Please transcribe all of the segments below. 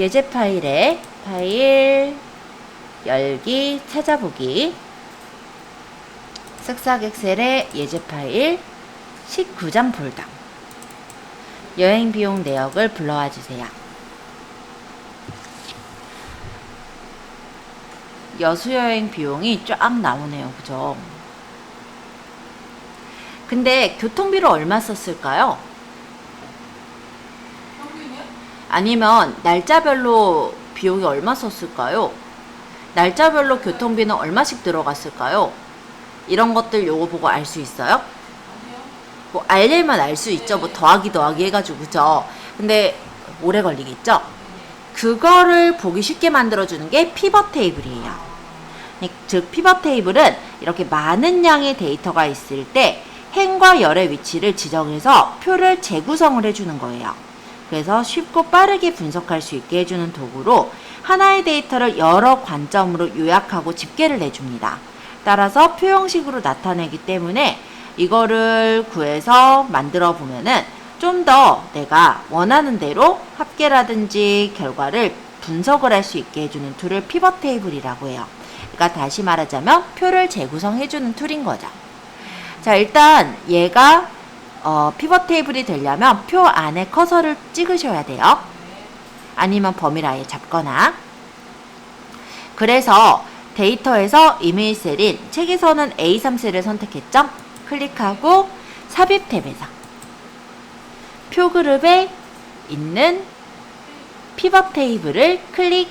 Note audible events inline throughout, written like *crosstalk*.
예제 파일에 파일 열기 찾아보기 쓱싹 엑셀의 예제 파일 19장 폴더 여행 비용 내역을 불러와 주세요. 여수 여행 비용이 쫙 나오네요. 그죠? 근데 교통비를 얼마 썼을까요? 평균이요? 아니면 날짜별로 비용이 얼마 썼을까요? 날짜별로 교통비는 얼마씩 들어갔을까요? 이런 것들 요거 보고 알 수 있어요? 뭐 알려면 알 수 있죠. 뭐 더하기 더하기 해가지고 그죠? 근데 오래 걸리겠죠? 그거를 보기 쉽게 만들어주는 게 피벗 테이블이에요. 즉 피벗 테이블은 이렇게 많은 양의 데이터가 있을 때 행과 열의 위치를 지정해서 표를 재구성을 해주는 거예요. 그래서 쉽고 빠르게 분석할 수 있게 해주는 도구로 하나의 데이터를 여러 관점으로 요약하고 집계를 내줍니다. 따라서 표 형식으로 나타내기 때문에 이거를 구해서 만들어 보면은 좀 더 내가 원하는 대로 합계라든지 결과를 분석을 할 수 있게 해주는 툴을 피벗 테이블이라고 해요. 그러니까 다시 말하자면 표를 재구성해주는 툴인 거죠. 자, 일단 얘가 어, 피벗 테이블이 되려면 표 안에 커서를 찍으셔야 돼요. 아니면 범위를 아예 잡거나. 그래서 데이터에서 이메일 셀인 책에서는 A3 셀을 선택했죠. 클릭하고 삽입 탭에서 표 그룹에 있는 피벗 테이블을 클릭.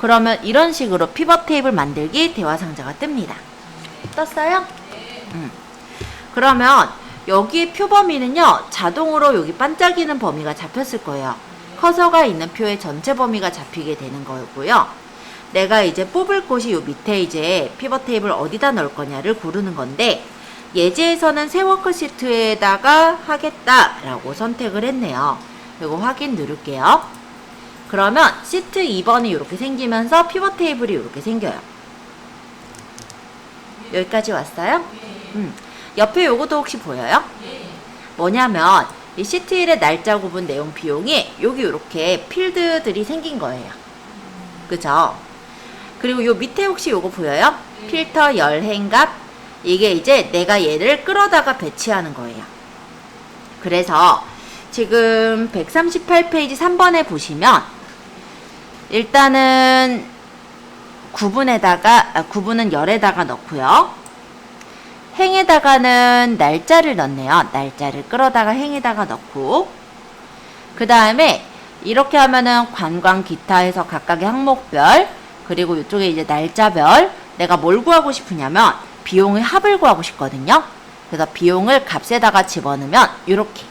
그러면 이런 식으로 피벗 테이블 만들기 대화 상자가 뜹니다. 떴어요? 음. 그러면 여기 표 범위는요 자동으로 여기 반짝이는 범위가 잡혔을 거예요. 커서가 있는 표의 전체 범위가 잡히게 되는 거고요. 내가 이제 뽑을 곳이 요 밑에 이제 피벗 테이블 어디다 넣을 거냐를 고르는 건데 예제에서는 새 워크시트에다가 하겠다라고 선택을 했네요. 그리고 확인 누를게요. 그러면 시트 2번이 이렇게 생기면서 피벗 테이블이 이렇게 생겨요. 여기까지 왔어요? 음. 옆에 요것도 혹시 보여요? 뭐냐면 이 시트 1의 날짜 구분 내용 비용이 여기 이렇게 필드들이 생긴 거예요. 그죠? 그리고 요 밑에 혹시 요거 보여요? 필터 열행값 이게 이제 내가 얘를 끌어다가 배치하는 거예요. 그래서 지금 138페이지 3번에 보시면 일단은 구분에다가 아, 구분은 열에다가 넣고요. 행에다가는 날짜를 넣네요. 날짜를 끌어다가 행에다가 넣고 그 다음에 이렇게 하면은 관광 기타에서 각각의 항목별 그리고 이쪽에 이제 날짜별 내가 뭘 구하고 싶으냐면 비용의 합을 구하고 싶거든요. 그래서 비용을 값에다가 집어넣으면 이렇게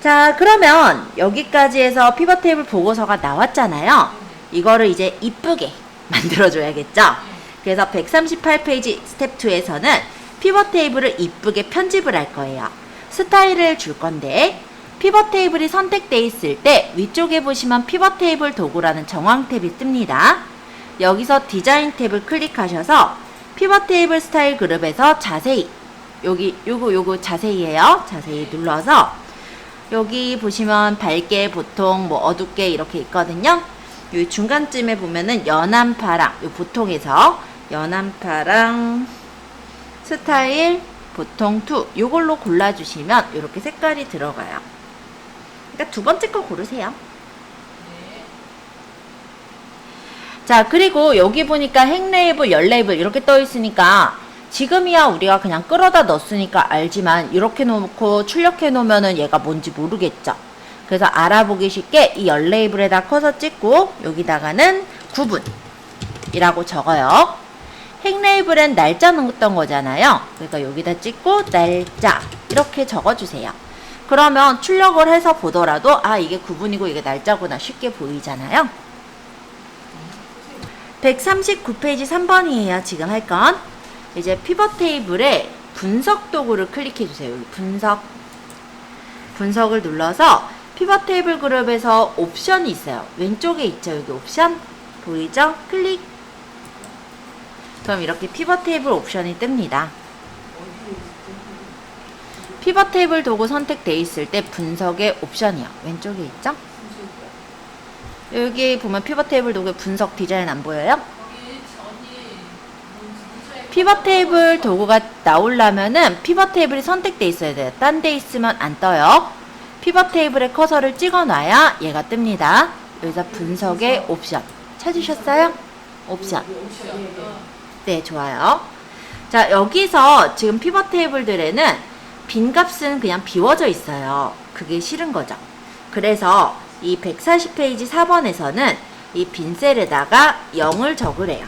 자 그러면 여기까지 해서 피벗 테이블 보고서가 나왔잖아요. 이거를 이제 이쁘게 *laughs* 만들어줘야겠죠. 그래서 138페이지 스텝 2에서는 피벗 테이블을 이쁘게 편집을 할 거예요. 스타일을 줄 건데 피벗 테이블이 선택돼 있을 때 위쪽에 보시면 피벗 테이블 도구라는 정황 탭이 뜹니다. 여기서 디자인 탭을 클릭하셔서 피벗 테이블 스타일 그룹에서 자세히 여기 요거 요거 자세히예요. 자세히 눌러서 여기 보시면 밝게 보통 뭐 어둡게 이렇게 있거든요. 요 중간쯤에 보면은 연한 파랑 요 보통에서 연한 파랑 스타일 보통 투 요걸로 골라주시면 이렇게 색깔이 들어가요. 그러니까 두 번째 거 고르세요. 자 그리고 여기 보니까 행 레이블, 열 레이블 이렇게 떠 있으니까 지금이야 우리가 그냥 끌어다 넣었으니까 알지만 이렇게 놓고 출력해 놓으면은 얘가 뭔지 모르겠죠. 그래서 알아보기 쉽게 이 열 레이블에다 커서 찍고 여기다가는 구분이라고 적어요. 행 레이블엔 날짜 넣었던 거잖아요. 그러니까 여기다 찍고 날짜 이렇게 적어주세요. 그러면 출력을 해서 보더라도 아 이게 구분이고 이게 날짜구나 쉽게 보이잖아요. 139페이지 3번이에요. 지금 할 건. 이제 피벗 테이블에 분석 도구를 클릭해 주세요. 여기 분석. 분석을 눌러서 피벗 테이블 그룹에서 옵션이 있어요. 왼쪽에 있죠. 여기 옵션. 보이죠? 클릭. 그럼 이렇게 피벗 테이블 옵션이 뜹니다. 피벗 테이블 도구 선택돼 있을 때 분석의 옵션이요. 왼쪽에 있죠? 여기 보면 피벗 테이블 도구 분석 디자인 안 보여요? 피벗 테이블 도구가 나오려면은 피벗 테이블이 선택돼 있어야 돼요. 딴 데 있으면 안 떠요. 피벗 테이블에 커서를 찍어 놔야 얘가 뜹니다. 여기서 분석의 옵션 찾으셨어요? 옵션. 네, 좋아요. 자, 여기서 지금 피벗 테이블들에는 빈 값은 그냥 비워져 있어요. 그게 싫은 거죠. 그래서 이 140페이지 4번에서는 이 빈 셀에다가 0을 적으래요.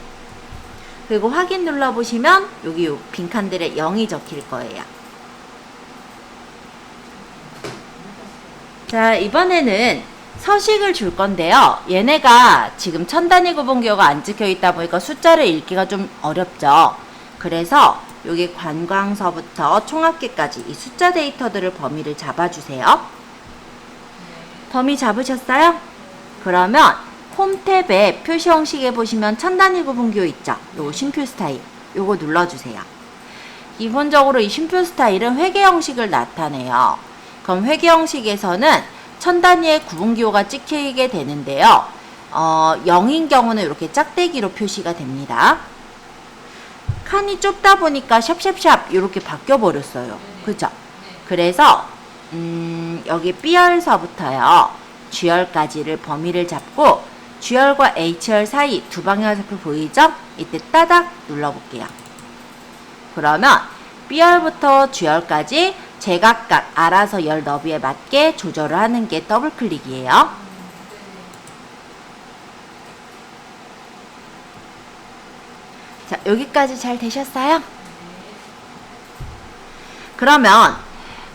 그리고 확인 눌러보시면 여기 요 빈칸들에 0이 적힐 거예요. 자, 이번에는 서식을 줄 건데요. 얘네가 지금 천 단위 구분 기호가 안 찍혀 있다 보니까 숫자를 읽기가 좀 어렵죠. 그래서 여기 관광서부터 총합계까지 이 숫자 데이터들을 범위를 잡아주세요. 범위 잡으셨어요? 그러면 홈 탭에 표시 형식에 보시면 천 단위 구분 기호 있죠? 요 심표 스타일. 요거 눌러주세요. 기본적으로 이 심표 스타일은 회계 형식을 나타내요. 그럼 회계 형식에서는 천 단위의 구분기호가 찍히게 되는데요. 어, 0인 경우는 이렇게 짝대기로 표시가 됩니다. 칸이 좁다 보니까 샵샵샵 이렇게 바뀌어 버렸어요. 그죠? 그래서 음, 여기 B열서부터요. G열까지를 범위를 잡고 G열과 H열 사이 두 방향좌표 보이죠? 이때 따닥 눌러볼게요. 그러면 B열부터 G열까지 제각각 알아서 열 너비에 맞게 조절을 하는 게 더블 클릭이에요. 자, 여기까지 잘 되셨어요? 그러면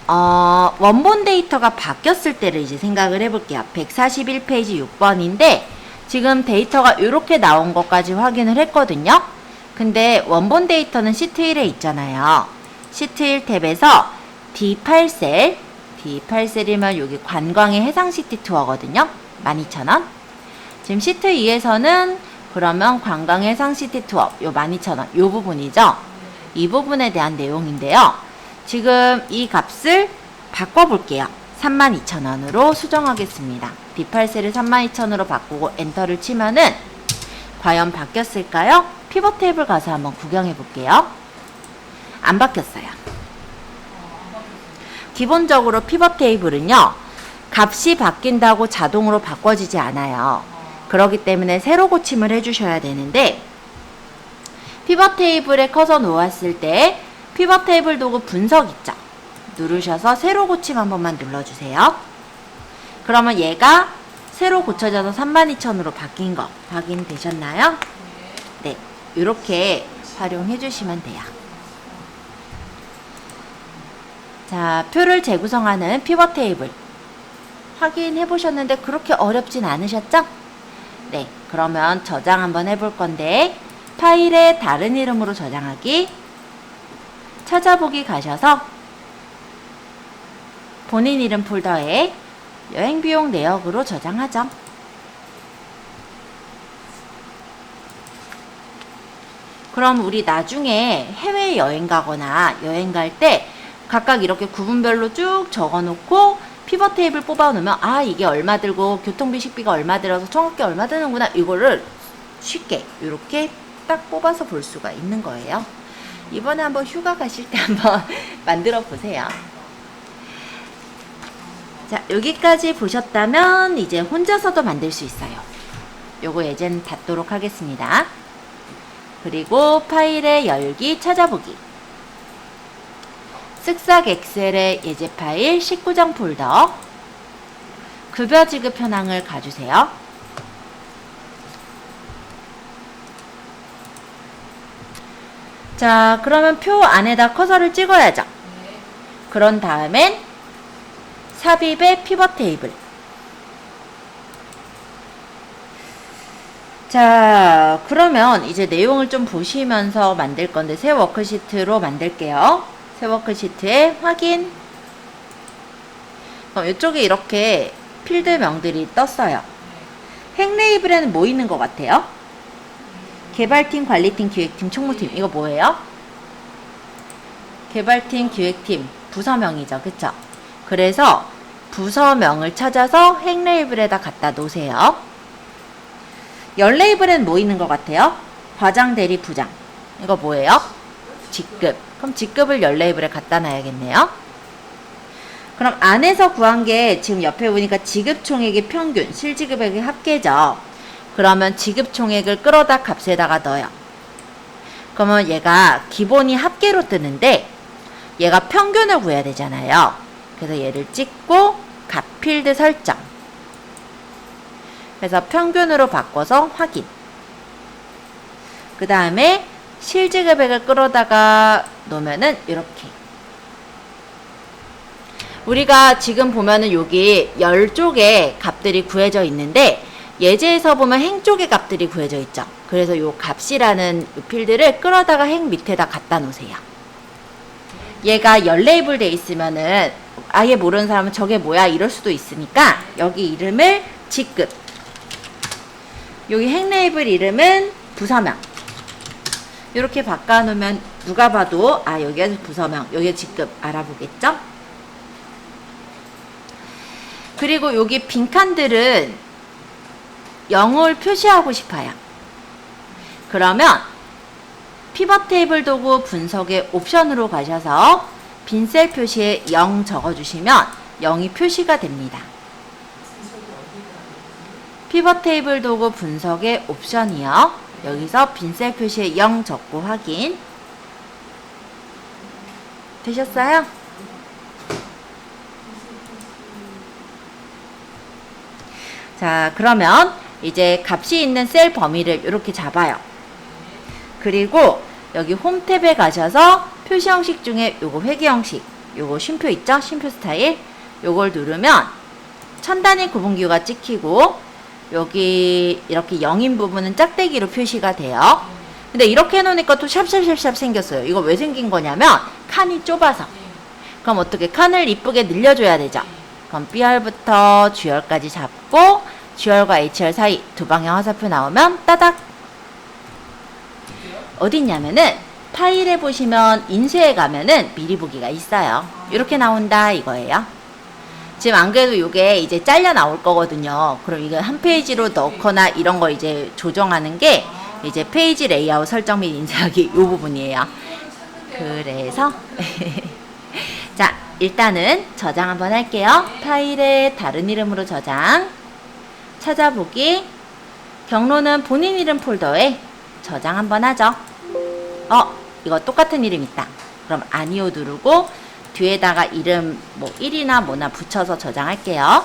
어, 원본 데이터가 바뀌었을 때를 이제 생각을 해볼게요. 141페이지 6번인데 지금 데이터가 이렇게 나온 것까지 확인을 했거든요. 근데 원본 데이터는 시트 1에 있잖아요. 시트 1 탭에서 D8셀, D8셀이면 여기 관광의 해상 시티 투어거든요. 12,000원. 지금 시트 2에서는 그러면 관광 해상 시티 투어 요 12,000원 요 부분이죠. 이 부분에 대한 내용인데요. 지금 이 값을 바꿔볼게요. 32,000원으로 수정하겠습니다. D8셀을 32,000원으로 바꾸고 엔터를 치면은 과연 바뀌었을까요? 피벗 테이블 가서 한번 구경해 볼게요. 안 바뀌었어요. 기본적으로 피벗 테이블은요. 값이 바뀐다고 자동으로 바꿔지지 않아요. 그렇기 때문에 새로 고침을 해주셔야 되는데 피벗 테이블에 커서 놓았을 때 피벗 테이블 도구 분석 있죠? 누르셔서 새로 고침 한 번만 눌러주세요. 그러면 얘가 새로 고쳐져서 32,000으로 바뀐 거 확인되셨나요? 네, 이렇게 활용해 주시면 돼요. 자, 표를 재구성하는 피벗 테이블 확인해 보셨는데 그렇게 어렵진 않으셨죠? 네, 그러면 저장 한번 해볼 건데 파일에 다른 이름으로 저장하기 찾아보기 가셔서 본인 이름 폴더에 여행 비용 내역으로 저장하죠. 그럼 우리 나중에 해외 여행 가거나 여행 갈 때 각각 이렇게 구분별로 쭉 적어 놓고 피벗 테이블 뽑아 놓으면 아 이게 얼마 들고 교통비 식비가 얼마 들어서 총합계 얼마 드는구나 이거를 쉽게 이렇게 딱 뽑아서 볼 수가 있는 거예요. 이번에 한번 휴가 가실 때 한번 *laughs* 만들어 보세요. 자, 여기까지 보셨다면 이제 혼자서도 만들 수 있어요. 요거 예전 닫도록 하겠습니다. 그리고 파일의 열기 찾아보기. 쓱싹 엑셀의 예제 파일 19장 폴더. 급여 지급 현황을 가주세요. 자, 그러면 표 안에다 커서를 찍어야죠. 그런 다음엔 삽입의 피벗 테이블. 자, 그러면 이제 내용을 좀 보시면서 만들 건데 새 워크시트로 만들게요. 새 워크시트에 확인. 그럼 이쪽에 이렇게 필드명들이 떴어요. 핵 레이블에는 뭐 있는 것 같아요? 개발팀, 관리팀, 기획팀, 총무팀. 이거 뭐예요? 개발팀, 기획팀, 부서명이죠. 그쵸? 그래서 부서명을 찾아서 행 레이블에다 갖다 놓으세요. 열 레이블엔 뭐 있는 것 같아요? 과장, 대리, 부장. 이거 뭐예요? 직급. 그럼 직급을 열 레이블에 갖다 놔야겠네요. 그럼 안에서 구한 게 지금 옆에 보니까 지급 총액의 평균, 실지급액의 합계죠. 그러면 지급 총액을 끌어다 값에다가 넣어요. 그러면 얘가 기본이 합계로 뜨는데 얘가 평균을 구해야 되잖아요. 그래서 얘를 찍고 값 필드 설정. 그래서 평균으로 바꿔서 확인. 그 다음에 실지급액을 끌어다가 놓으면은 이렇게. 우리가 지금 보면은 여기 열 쪽에 값들이 구해져 있는데 예제에서 보면 행 쪽에 값들이 구해져 있죠. 그래서 요 값이라는 요 필드를 끌어다가 행 밑에다 갖다 놓으세요. 얘가 열 레이블 돼 있으면은 아예 모르는 사람은 저게 뭐야 이럴 수도 있으니까 여기 이름을 직급 여기 행 레이블 이름은 부서명 이렇게 바꿔 놓으면 누가 봐도 아 여기가 부서명 여기가 직급 알아보겠죠? 그리고 여기 빈칸들은 0을 표시하고 싶어요. 그러면 피벗 테이블 도구 분석의 옵션으로 가셔서 빈 셀 표시에 0 적어주시면 0이 표시가 됩니다. 피벗 테이블 도구 분석의 옵션이요. 여기서 빈셀 표시에 0 적고 확인. 되셨어요? 자, 그러면 이제 값이 있는 셀 범위를 이렇게 잡아요. 그리고 여기 홈 탭에 가셔서 표시 형식 중에 요거 회계 형식, 요거 쉼표 있죠? 쉼표 스타일. 요걸 누르면 천 단위 구분기호가 찍히고 여기 이렇게 0인 부분은 짝대기로 표시가 돼요. 근데 이렇게 해놓으니까 또 샵샵샵샵 생겼어요. 이거 왜 생긴 거냐면 칸이 좁아서. 그럼 어떻게 칸을 이쁘게 늘려줘야 되죠? 그럼 B열부터 G열까지 잡고 G열과 H열 사이 두 방향 화살표 나오면 따닥 어디 있냐면은 파일에 보시면 인쇄에 가면은 미리 보기가 있어요. 이렇게 나온다 이거예요. 지금 안 그래도 이게 이제 잘려 나올 거거든요. 그럼 이거 한 페이지로 넣거나 이런 거 이제 조정하는 게 이제 페이지 레이아웃 설정 및 인쇄하기 이 부분이에요. 그래서 *laughs* 자 일단은 저장 한번 할게요. 파일에 다른 이름으로 저장 찾아보기 경로는 본인 이름 폴더에 저장 한번 하죠. 어 이거 똑같은 이름 있다. 그럼 아니오 누르고 뒤에다가 이름 뭐 1이나 뭐나 붙여서 저장할게요.